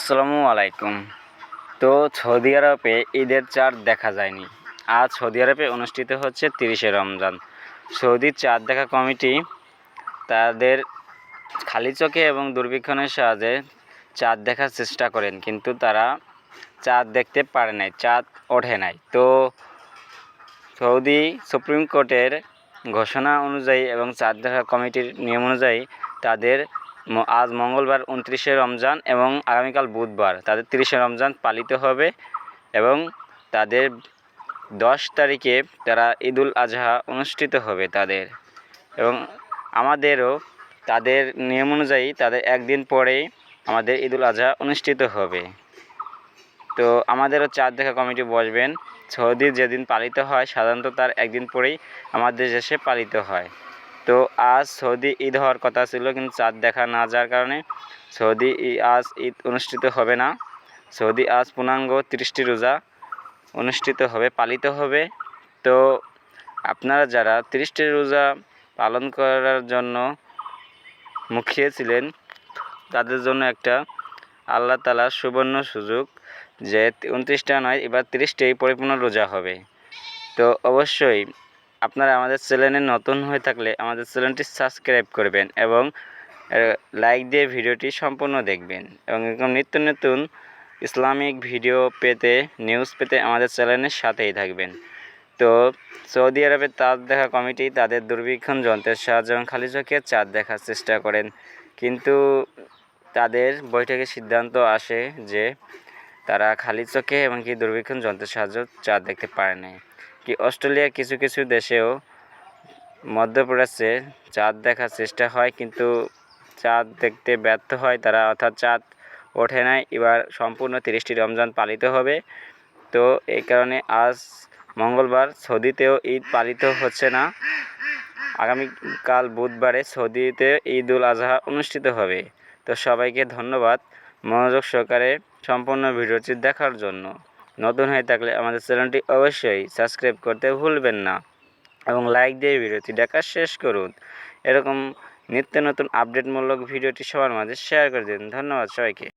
আসসালামু আলাইকুম। তো সৌদি আরবে ঈদের চাঁদ দেখা যায়নি। আজ সৌদি আরবে অনুষ্ঠিত হচ্ছে তিরিশে রমজান। সৌদির চাঁদ দেখা কমিটি তাদের খালি চোখে এবং দূরবীক্ষণের সাহায্যে চাঁদ দেখার চেষ্টা করেন, কিন্তু তারা চাঁদ দেখতে পারে নাই, চাঁদ ওঠে নাই। তো সৌদি সুপ্রিম কোর্টের ঘোষণা অনুযায়ী এবং চাঁদ দেখা কমিটির নিয়ম অনুযায়ী তাদের আজ মঙ্গলবার উনত্রিশে রমজান এবং আগামীকাল বুধবার। তাদের তিরিশে রমজান পালিত হবে এবং তাদের দশ তারিখে তারা ঈদুল আজহা অনুষ্ঠিত হবে তাদের। এবং আমাদেরও তাদের নিয়ম অনুযায়ী তাদের একদিন পরেই আমাদের ঈদুল আজহা অনুষ্ঠিত হবে। তো আমাদেরও চার দেখা কমিটি বসবেন। সৌদি যেদিন পালিত হয়, সাধারণত তার একদিন পরেই আমাদের দেশে পালিত হয়। তো আজ সৌদি ঈদ হওয়ার কথা ছিল, কিন্তু চাঁদ দেখা না যাওয়ার কারণে সৌদি আজ ঈদ অনুষ্ঠিত হবে না। সৌদি আজ পূর্ণাঙ্গ তিরিশটি রোজা অনুষ্ঠিত হবে, পালিত হবে। তো আপনারা যারা তিরিশটি রোজা পালন করার জন্য মুখিয়েছিলেন তাদের জন্য একটা আল্লাহ তালার সুবর্ণ সুযোগ যে উনত্রিশটা নয়, এবার তিরিশটাই পরিপূর্ণ রোজা হবে। তো অবশ্যই আপনারা আমাদের চ্যানেলে নতুন হয়ে থাকলে আমাদের চ্যানেলটি সাবস্ক্রাইব করবেন এবং লাইক দিয়ে ভিডিওটি সম্পূর্ণ দেখবেন। এবং এরকম নিত্য নতুন ইসলামিক ভিডিও পেতে নিউজ পেতে আমাদের চ্যানেলের সাথেই থাকবেন। তো সৌদি আরবের চাঁদ দেখা কমিটি তাদের দূরবীক্ষণ যন্ত্রের সাহায্যে এবং খালি চোখে চাঁদ দেখার চেষ্টা করেন। কিন্তু তাদের বৈঠকে সিদ্ধান্ত আসে যে, তারা খালি চোখে এবং কি দূরবীক্ষণ যন্ত্রের সাহায্যে চাঁদ দেখতে পারে না কি অস্ট্রেলিয়ার কিছু কিছু দেশেও মধ্যপ্রাচ্যে চাঁদ দেখার চেষ্টা হয়, কিন্তু চাঁদ দেখতে ব্যর্থ হয় তারা, অর্থাৎ চাঁদ ওঠে নাই। এবার সম্পূর্ণ তিরিশটি রমজান পালিত হবে। তো এই কারণে আজ মঙ্গলবার সৌদিতেও ঈদ পালিত হচ্ছে না। আগামীকাল বুধবারে সৌদিতে ঈদ উল আজহা অনুষ্ঠিত হবে। তো সবাইকে ধন্যবাদ। মনোযোগ সহকারে সম্পূর্ণ ভিডিওটি দেখার জন্য। নতুন হয়ে থাকলে আমাদের চ্যানেলটি অবশ্যই সাবস্ক্রাইব করতে ভুলবেন না এবং লাইক দিয়ে ভিডিওটি দেখা শেষ করুন। এরকম নিত্য নতুন আপডেটমূলক ভিডিওটি সবার মাঝে শেয়ার করে দিন। ধন্যবাদ সবাইকে।